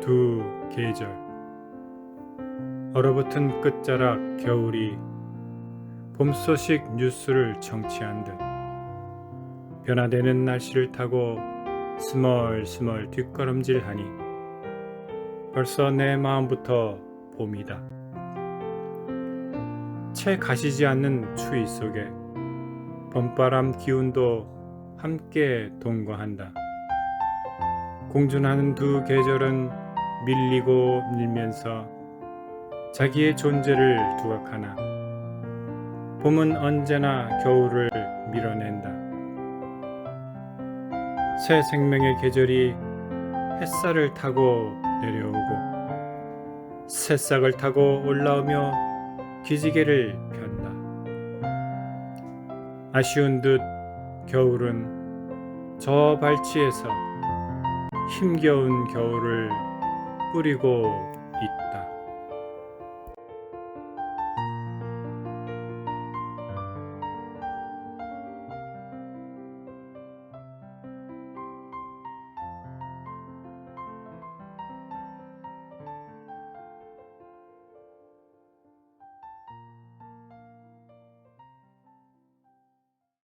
두 계절 얼어붙은 끝자락 겨울이 봄 소식 뉴스를 청취한 듯 변화되는 날씨를 타고 스멀스멀 뒷걸음질하니 벌써 내 마음부터 봄이다. 채 가시지 않는 추위 속에 봄바람 기운도 함께 동거한다. 공존하는 두 계절은 밀리고 밀면서 자기의 존재를 두각하나 봄은 언제나 겨울을 밀어낸다. 새 생명의 계절이 햇살을 타고 내려오고 새싹을 타고 올라오며 기지개를 편다. 아쉬운 듯 겨울은 저 발치에서 힘겨운 겨울을 뿌리고 있다.